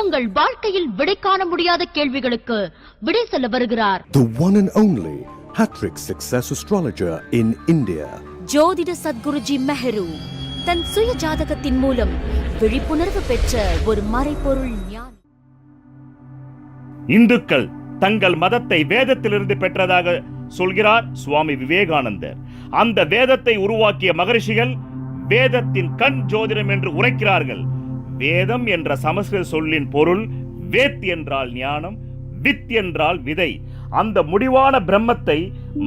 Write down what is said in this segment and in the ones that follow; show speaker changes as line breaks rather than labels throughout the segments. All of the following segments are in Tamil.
உங்கள் வாழ்க்கையில் விடை காண முடியாத கேள்விகளுக்கு விடை சொல்ல வருகிறார்.
The one and only Hattrick Success Astrologer in India.
ஜோதிட சத்குருஜி மெஹரு தன் சுய ஜாதகத்தின் மூலம் விழிப்புணர்வு பெற்ற ஒரு மறைபொருள் ஞானி.
இந்துக்கள் தங்கள் மதத்தை வேதத்திலிருந்து பெற்றதாக சொல்கிறார் சுவாமி விவேகானந்தர். அந்த வேதத்தை உருவாக்கிய மகரிஷிகள் வேதத்தின் கண் ஜோதிடம் என்று உரைக்கிறார்கள். வேதம் என்ற சமஸ்கிருத சொல்லின் பொருள் வேத் என்றால் ஞானம் வித் என்றால் விதை. அந்த முடிவான பிரம்மத்தை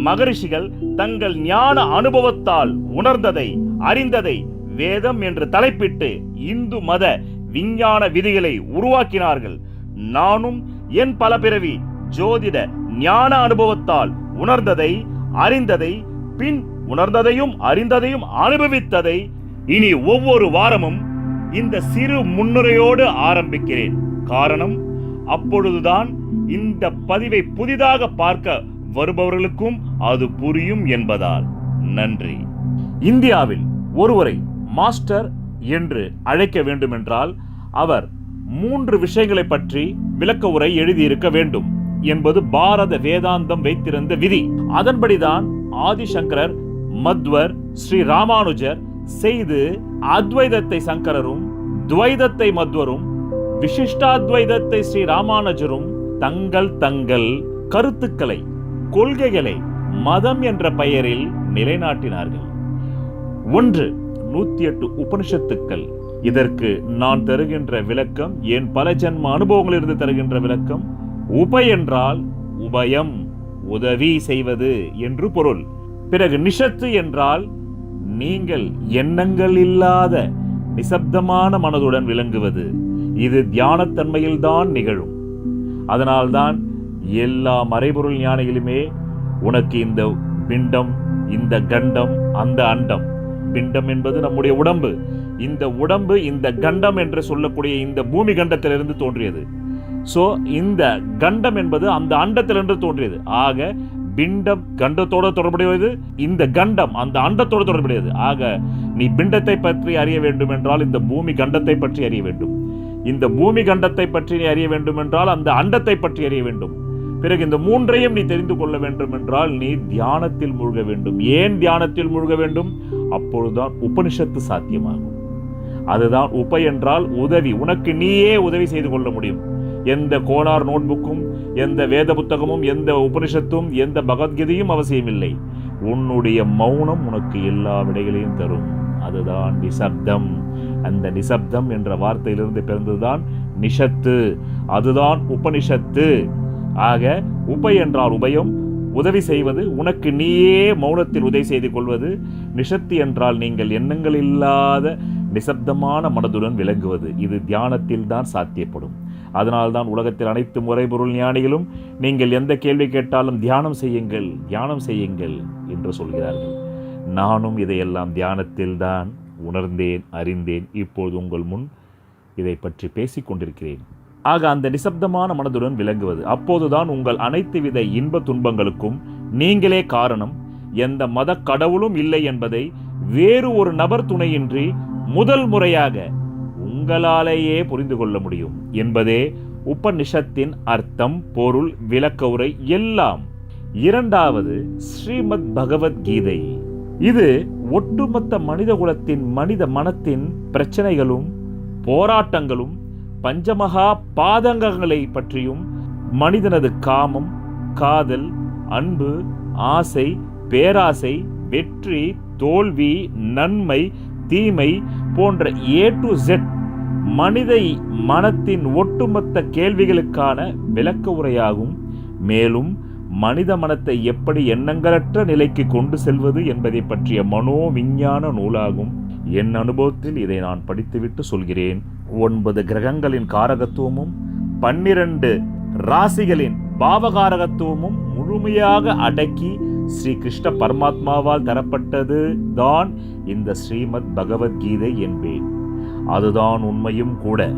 மகரிஷிகள் தங்கள் ஞான அனுபவத்தால் உணர்ந்ததை அறிந்ததை வேதம் என்று தலைப்பிட்டு இந்து மத விஞ்ஞான விதிகளை உருவாக்கினார்கள். நானும் என் பல பிறவி ஜோதிட ஞான அனுபவத்தால் உணர்ந்ததை அறிந்ததை பின் உணர்ந்ததையும் அறிந்ததையும் அனுபவித்ததை இனி ஒவ்வொரு வாரமும் இந்த சிறு முன்னுரையோடு ஆரம்பிக்கிறேன். காரணம் அப்பொழுதுதான் இந்த பதிவை புதிதாக பார்க்க வருபவர்களுக்கும் அது புரியும் என்பதால். நன்றி. இந்தியாவில் ஒருவரை மாஸ்டர் என்று அழைக்க வேண்டுமென்றால் அவர் மூன்று விஷயங்களை பற்றி விளக்க உரை எழுதியிருக்க வேண்டும் என்பது பாரத வேதாந்தம் வைத்திருந்த விதி. அதன்படிதான் ஆதிசங்கரர் மத்வர் ஸ்ரீ ராமானுஜர் செய்து அத்வைதத்தை சங்கரரும் துவைதத்தை மத்வரும் விசிஷ்டாத்வைதத்தை ஸ்ரீ ராமானுஜரும் தங்கள் தங்கள் கருத்துக்களை கொள்கைகளை மதம் என்ற பெயரில் நிலைநாட்டினார்கள். ஒன்று நூத்தி எட்டு உபனிஷத்துக்கள். இதற்கு நான் தருகின்ற விளக்கம் என் பல ஜன்ம அனுபவங்களிலிருந்து தருகின்ற விளக்கம் உப என்றால் உபயம் உதவி செய்வது என்று பொருள். பிறகு நிஷத்து என்றால் நீங்கள் எண்ணங்கள் இல்லாத நிசப்தமான மனதுடன் விளங்குவது இது தியானத்தன்மையில்தான் நிகழும். அதனால்தான் எல்லா மறைபொருள் ஞானிகளுமே உனக்கு இந்த பிண்டம் இந்த கண்டம் அந்த அண்டம். பிண்டம் என்பது நம்முடைய உடம்பு. இந்த உடம்பு இந்த கண்டம் என்று சொல்லக்கூடிய இந்த பூமி கண்டத்திலிருந்து தோன்றியது. சோ இந்த கண்டம் என்பது அந்த அண்டத்திலிருந்து தோன்றியது. ஆக பிண்டம் கண்டத்தோட தொடர்புடையது. இந்த கண்டம் அந்த அண்டத்தோட தொடர்புடையது. ஆக நீ பிண்டத்தை பற்றி அறிய வேண்டும் என்றால் இந்த பூமி கண்டத்தை பற்றி அறிய வேண்டும். இந்த பூமி கண்டத்தை பற்றி நீ அறிய வேண்டும் என்றால் அந்த அண்டத்தை பற்றி அறிய வேண்டும். பிறகு இந்த மூன்றையும் நீ தெரிந்து கொள்ள வேண்டும் என்றால் நீ தியானத்தில் மூழ்க வேண்டும். ஏன் தியானத்தில் மூழ்க வேண்டும்? அப்பொழுதுதான் உபனிஷத்து சாத்தியமாகும். அதுதான் உப என்றால் உதவி. உனக்கு நீயே உதவி செய்து கொள்ள முடியும். எந்த கோனார் நோட்புக்கும் எந்த வேத புத்தகமும் எந்த உபனிஷத்தும் எந்த பகவத்கீதையும் அவசியமில்லை. உன்னுடைய மௌனம் உனக்கு எல்லா விடைகளையும் தரும். அதுதான் நிசப்தம். அந்த நிசப்தம் என்ற வார்த்தையிலிருந்து பிறந்ததுதான் நிஷத்து. அதுதான் உபனிஷத்து. ஆக உபை என்றால் உபயம். உதவி செய்வது உனக்கு நீயே மௌனத்தில் உதவி செய்து கொள்வது. நிஷத்து என்றால் நீங்கள் எண்ணங்கள் இல்லாத நிசப்தமான மனதுடன் விளங்குவது. இது தியானத்தில் தான் சாத்தியப்படும். அதனால்தான் உலகத்தில் அனைத்து முறைபொருள் ஞானிகளும் நீங்கள் எந்த கேள்வி கேட்டாலும் தியானம் செய்யுங்கள் தியானம் செய்யுங்கள் என்று சொல்கிறார்கள். நானும் இதையெல்லாம் தியானத்தில் தான் உணர்ந்தேன் அறிந்தேன். இப்போது உங்கள் முன் இதை பற்றி பேசிக் கொண்டிருக்கிறேன். ஆக அந்த நிசப்தமான மனதுடன் விளங்குவது அப்போதுதான் உங்கள் அனைத்து வித இன்ப துன்பங்களுக்கும் நீங்களே காரணம். எந்த மத கடவுளும் இல்லை என்பதை வேறு ஒரு நபர் துணையின்றி முதல் முறையாக உங்களாலேயே புரிந்து கொள்ள முடியும். என்பதே உபனிஷத்தின் அர்த்தம் பொருள் விளக்க உரை எல்லாம். இரண்டாவது ஸ்ரீமத் பகவத்கீதை இது ஒட்டுமொத்த மனித குலத்தின் மனித மனத்தின் பிரச்சனைகளும் போராட்டங்களும் பஞ்சமகா பாதகங்களை பற்றியும் மனிதனது காமம் காதல் அன்பு ஆசை பேராசை வெற்றி தோல்வி நன்மை தீமை போன்ற ஏ டு ஜெட் மனிதை மனத்தின் ஒட்டுமொத்த கேள்விகளுக்கான விளக்க உரையாகும். மேலும் மனித மனத்தை எப்படி எண்ணங்களற்ற நிலைக்கு கொண்டு செல்வது என்பதை பற்றிய மனோ விஞ்ஞான நூலாகும். என் அனுபவத்தில் இதை நான் படித்துவிட்டு சொல்கிறேன். ஒன்பது கிரகங்களின் காரகத்துவமும் பன்னிரண்டு ராசிகளின் பாவகாரகத்துவமும் முழுமையாக அடக்கி ஸ்ரீ கிருஷ்ண பரமாத்மாவால் தரப்பட்டது தான் இந்த ஸ்ரீமத் பகவத்கீதை என்பேன். அதுதான் உண்மையும் கூட.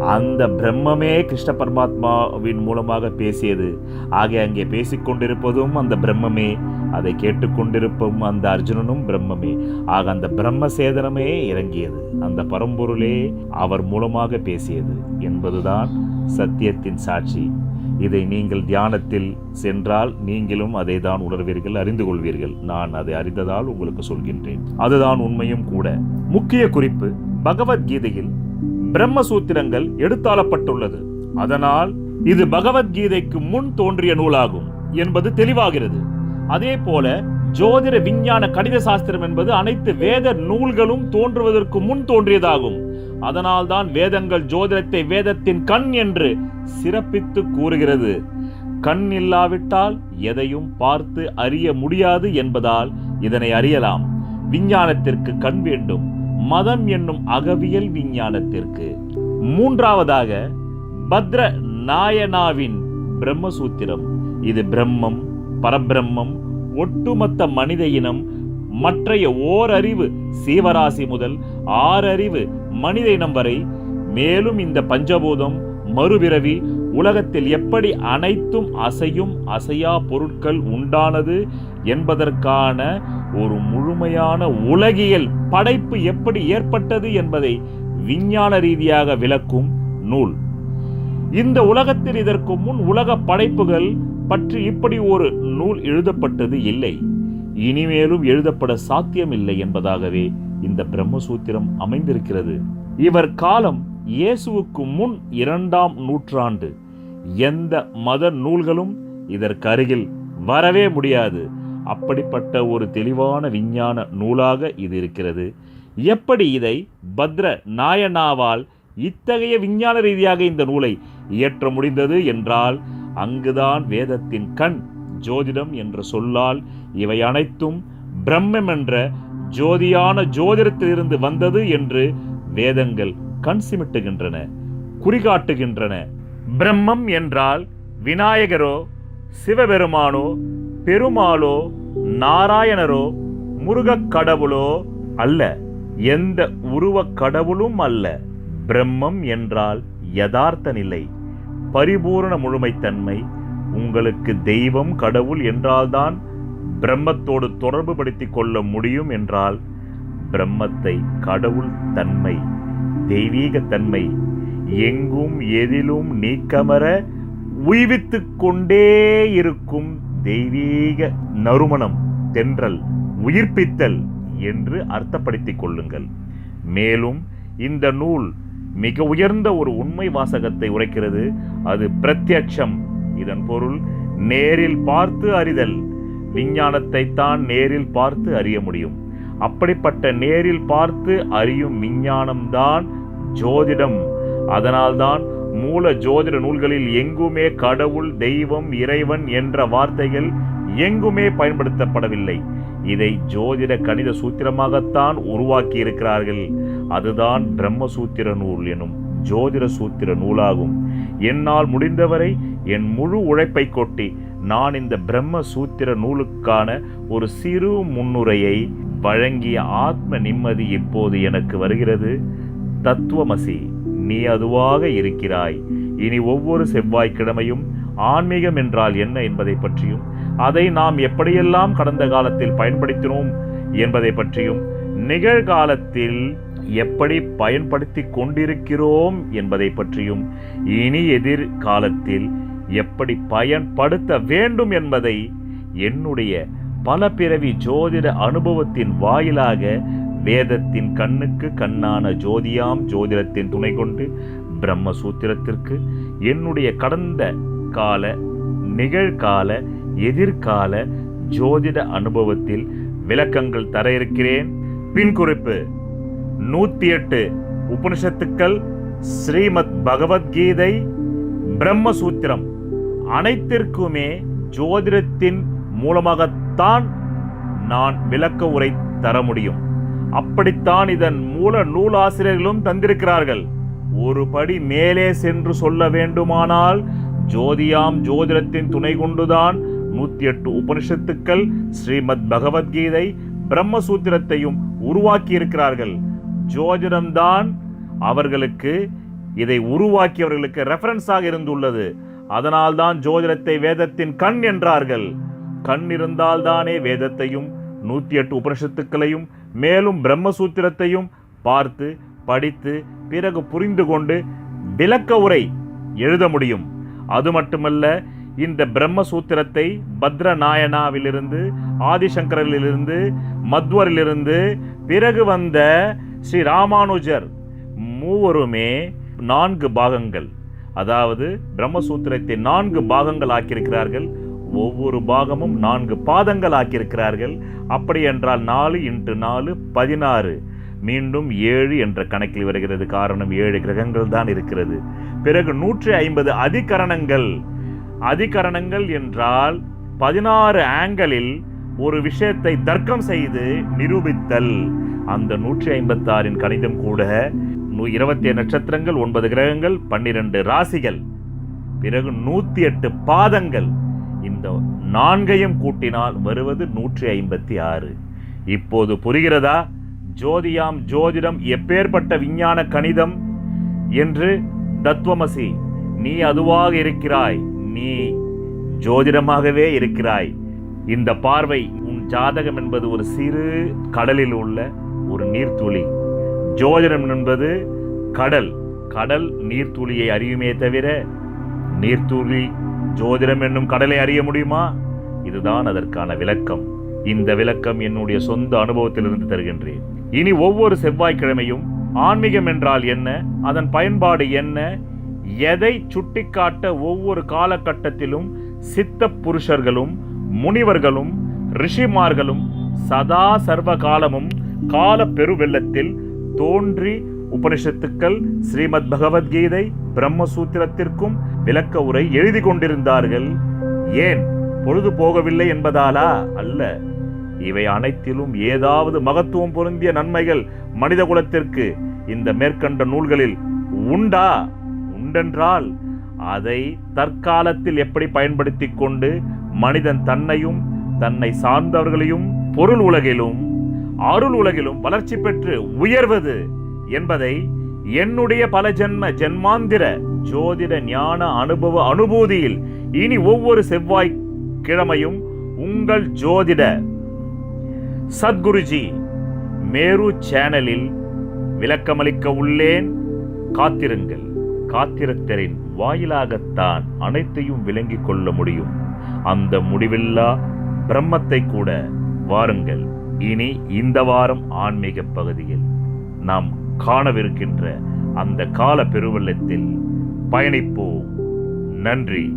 அந்த பிரம்மமே கிருஷ்ண பரமாத்மாவின் மூலமாக பேசியது. ஆக அங்கே பேசிக்கொண்டிருப்பதும் அந்த பிரம்மமே அதை கேட்டுக்கொண்டிருப்பும் அந்த அர்ஜுனனும் பிரம்மமே. ஆக அந்த பிரம்ம சேதனமே இறங்கியது. அந்த பரம்பொருளே அவர் மூலமாக பேசியது என்பதுதான் சத்தியத்தின் சாட்சி. இதை நீங்கள் தியானத்தில் சென்றால் நீங்களும் அதை தான் உணர்வீர்கள் அறிந்து கொள்வீர்கள் நான் அதை அறிந்ததால் உங்களுக்கு சொல்கின்றேன். அதுதான் உண்மையும் கூட. முக்கிய குறிப்பு பகவத்கீதையில் பிரம்மசூத்திரங்கள் எடுத்தாளப்பட்டுள்ளது. அதனால் இது பகவத்கீதைக்கு முன் தோன்றிய நூலாகும் என்பது தெளிவாகிறது. அதே போல ஜோதிட விஞ்ஞான கணித சாஸ்திரம் என்பது அனைத்து வேத நூல்களும் தோன்றுவதற்கு முன் தோன்றியதாகும். அதனால்தான் வேதங்கள் ஜோதிடத்தை வேதத்தின் கண் என்று சிறப்பித்து கூறுகிறது. கண் இல்லாவிட்டால் எதையும் பார்த்து அறிய முடியாது என்பதால் இதனை அறியலாம். விஞ்ஞானத்திற்கு கண் வேண்டும். மதம் என்னும் அகவியல் விஞ்ஞானத்திற்கு. மூன்றாவதாக பத்ர நாயனாவின் பிரம்மசூத்திரம். இது பிரம்மம் பரபிரம்மம் ஒட்டுமொத்த மனித இனம் மற்றைய ஓரறிவு சீவராசி முதல் ஆறறிவு மனித இனம் வரை. மேலும் இந்த பஞ்சபூதம் மறுபிறவி உலகத்தில் எப்படி அனைத்தும் அசையும் அசையா பொருட்கள் உண்டானது என்பதற்கான ஒரு முழுமையான உலகியல் படைப்பு எப்படி ஏற்பட்டது என்பதை விஞ்ஞான ரீதியாக விளக்கும் நூல். இந்த உலகத்தில் இதற்கு முன் உலக படைப்புகள் பற்றி இப்படி ஒரு நூல் எழுதப்பட்டது இல்லை. இனிமேலும் எழுதப்பட சாத்தியமில்லை என்பதாகவே இந்த பிரம்மசூத்திரம் அமைந்திருக்கிறது. இவர் காலம் இயேசுவுக்கு முன் இரண்டாம் நூற்றாண்டு. எந்த மத நூல்களும் இதற்கு அருகில் வரவே முடியாது. அப்படிப்பட்ட ஒரு தெளிவான விஞ்ஞான நூலாக இது இருக்கிறது. எப்படி இதை பத்ர நாயனாவால் இத்தகைய விஞ்ஞான ரீதியாக இந்த நூலை இயற்ற முடிந்தது என்றால் அங்குதான் வேதத்தின் கண் ஜோதிடம் என்ற சொல்லால் இவை அனைத்தும் பிரம்மம் என்ற ஜோதியான ஜோதிடத்திலிருந்து வந்தது என்று வேதங்கள் கண் சிமிட்டுகின்றன குறிகாட்டுகின்றன. பிரம்மம் என்றால் விநாயகரோ சிவபெருமானோ பெருமாளோ நாராயணரோ முருகக் கடவுளோ அல்ல எந்த உருவக் கடவுளும் அல்ல. பிரம்மம் என்றால் யதார்த்த நிலை பரிபூரண முழுமைத்தன்மை உங்களுக்கு தெய்வம் கடவுள் என்றால்தான் பிரம்மத்தோடு தொடர்பு படுத்தி கொள்ள முடியும் என்றால் பிரம்மத்தை கடவுள் தன்மை தெய்வீக தன்மை எங்கும் எதிலும் நீக்கமர உய்வித்து கொண்டே இருக்கும் தெய்வீக நறுமணம் தென்றல் உயிர்ப்பித்தல் என்று அர்த்தப்படுத்திக் கொள்ளுங்கள். மேலும் இந்த நூல் மிக உயர்ந்த ஒரு உண்மை வாசகத்தை உரைக்கிறது. அது பிரத்யட்சம் இதன் பொருள் நேரில் பார்த்து அறிதல். விஞ்ஞானத்தை தான் நேரில் பார்த்து அறிய முடியும். அப்படிப்பட்ட நேரில் பார்த்து அறியும் விஞ்ஞானம்தான் ஜோதிடம். அதனால்தான் மூல ஜோதிட நூல்களில் எங்குமே கடவுள் தெய்வம் இறைவன் என்ற வார்த்தைகள் எங்குமே பயன்படுத்தப்படவில்லை. இதை ஜோதிட கணித சூத்திரமாகத்தான் உருவாக்கி இருக்கிறார்கள் அதுதான் பிரம்மசூத்திர நூல் எனும் ஜோதிட சூத்திர நூலாகும். என்னால் முடிந்தவரை என் முழு உழைப்பை கொட்டி நான் இந்த பிரம்ம சூத்திர நூலுக்கான ஒரு சிறு முன்னுரையை வழங்கிய ஆத்ம நிம்மதி இப்போது எனக்கு வருகிறது. தத்துவமசி நீ அதுவாக இருக்கிறாய். இனி ஒவ்வொரு செவ்வாய்க்கிழமையும் ஆன்மீகம் என்றால் என்ன என்பதை பற்றியும் அதை நாம் எப்படியெல்லாம் கடந்த காலத்தில் பயன்படுத்தினோம் என்பதை பற்றியும் நிகழ்காலத்தில் எப்படி பயன்படுத்தி கொண்டிருக்கிறோம் என்பதை பற்றியும் இனி எதிர்காலத்தில் எப்படி பயன்படுத்த வேண்டும் என்பதை என்னுடைய பல பிறவி ஜோதிட அனுபவத்தின் வாயிலாக வேதத்தின் கண்ணுக்கு கண்ணான ஜோதியாம் ஜோதிடத்தின் துணை கொண்டு பிரம்மசூத்திரத்திற்கு என்னுடைய கடந்த கால நிகழ்கால எதிர்கால ஜோதிட அனுபவத்தில் விளக்கங்கள் தர இருக்கிறேன். பின் குறிப்பு நூத்தி எட்டு உபனிஷத்துக்கள் ஸ்ரீமத் பகவத்கீதை பிரம்மசூத்திரம் அனைத்திற்குமே ஜோதிடத்தின் மூலமாகத்தான் நான் விளக்க உரை தர முடியும். அப்படித்தான் இதன் மூல நூலாசிரியர்களும் தந்திருக்கிறார்கள். ஒரு படி மேலே சென்று சொல்ல வேண்டுமானால் ஜோதியாம் ஜோதிடத்தின் துணை கொண்டுதான் நூத்தி எட்டு உபனிஷத்துக்கள் ஸ்ரீமத் பகவத்கீதை பிரம்மசூத்திரத்தையும் உருவாக்கி இருக்கிறார்கள் ஜோதிடம்தான் அவர்களுக்கு இதை உருவாக்கியவர்களுக்கு ரெஃபரன்ஸாக இருந்துள்ளது. அதனால்தான் ஜோதிடத்தை வேதத்தின் கண் என்றார்கள். கண் இருந்தால்தானே வேதத்தையும் நூற்றி எட்டு உபனிஷத்துக்களையும் மேலும் பிரம்மசூத்திரத்தையும் பார்த்து படித்து பிறகு புரிந்து கொண்டு விளக்க உரை எழுத முடியும். அது மட்டுமல்ல இந்த பிரம்மசூத்திரத்தை பத்ரநாயனாவிலிருந்து ஆதிசங்கரிலிருந்து மத்வரிலிருந்து பிறகு வந்த ஸ்ரீ ராமானுஜர் மூவருமே நான்கு பாகங்கள் அதாவது பிரம்மசூத்திரத்தை நான்கு பாகங்கள் ஆக்கியிருக்கிறார்கள் ஒவ்வொரு பாகமும் நான்கு பாதங்கள் ஆக்கியிருக்கிறார்கள் அப்படி என்றால் நாலு இன்ட்டு நாலு பதினாறு. மீண்டும் ஏழு என்ற கணக்கில் வருகிறது. காரணம் ஏழு கிரகங்கள் தான் இருக்கிறது. பிறகு நூற்றி ஐம்பது அதிகரணங்கள். அதிகரணங்கள் என்றால் பதினாறு ஆங்கிளில் ஒரு விஷயத்தை தர்க்கம் செய்து நிரூபித்தல். அந்த நூற்றி ஐம்பத்தாறின் கணிதம் கூட இருபத்தி ஏழு நட்சத்திரங்கள் ஒன்பது கிரகங்கள் பன்னிரண்டு ராசிகள். பிறகு நூற்றி எட்டு பாதங்கள். இந்த நான்கையும் கூட்டினால் வருவது நூற்றி ஐம்பத்தி ஆறு இப்போது புரிகிறதா? ஜோதியாம் ஜோதிடம் எப்பேற்பட்ட விஞ்ஞான கணிதம் என்று தத்துவமசி நீ அதுவாக இருக்கிறாய். நீ ஜோதிடமாகவே இருக்கிறாய். இந்த பார்வை உன் ஜாதகம் என்பது ஒரு சிறு கடலில் உள்ள ஒரு நீர்த்துளி. ஜோதிடம் என்பது கடல். கடல் நீர்த்துளியை அறியுமே தவிர நீர்த்துளி ஜோதிடம் என்னும் கடலை அறிய முடியுமா? இதுதான் அதற்கான விளக்கம். இந்த விளக்கம் என்னுடைய சொந்த அனுபவத்திலிருந்து தருகின்றேன். இனி ஒவ்வொரு செவ்வாய்க்கிழமையும் ஆன்மீகம் என்றால் என்ன? அதன் பயன்பாடு என்ன? எதை சுட்டிக்காட்ட ஒவ்வொரு காலகட்டத்திலும் சித்த புருஷர்களும் முனிவர்களும் ரிஷிமார்களும் சதா சர்வ காலமும் கால பெருவெள்ளத்தில் தோன்றி உபனிஷத்துக்கள் ஸ்ரீமத் பகவத்கீதை பிரம்மசூத்திரத்திற்கும் விளக்க உரை எழுதி கொண்டிருந்தார்கள். ஏன்? பொழுது போகவில்லை என்பதாலா? அல்ல. இவை அனைத்திலும் ஏதாவது மகத்துவம் பொருந்திய நன்மைகள் மனித குலத்திற்கு இந்த மேற்கண்ட நூல்களில் உண்டா? உண்டென்றால் அதை தற்காலத்தில் எப்படி பயன்படுத்திக் கொண்டு மனிதன் தன்னையும் தன்னை சார்ந்தவர்களையும் பொருள் உலகிலும் அருள் உலகிலும் வளர்ச்சி பெற்று உயர்வது என்பதை என்னுடைய பல ஜென்ம ஜென்மாந்திர ஜோதிட ஞான அனுபவ அனுபூதியில் இனி ஒவ்வொரு செவ்வாய் கிழமையும் உங்கள் ஜோதிட சத்குருஜி மேரு சேனலில் விளக்கமளிக்க உள்ளேன். காத்திருங்கள். காத்திரத்தரின் வாயிலாகத்தான் அனைத்தையும் விளங்கிக் கொள்ள முடியும். அந்த முடிவில்லா பிரம்மத்தை கூட வாருங்கள். இனி இந்த வாரம் ஆன்மீக பகுதியில் நாம் காணவிருக்கின்ற அந்த கால பெருவெள்ளத்தில் பயணிப்போம். நன்றி.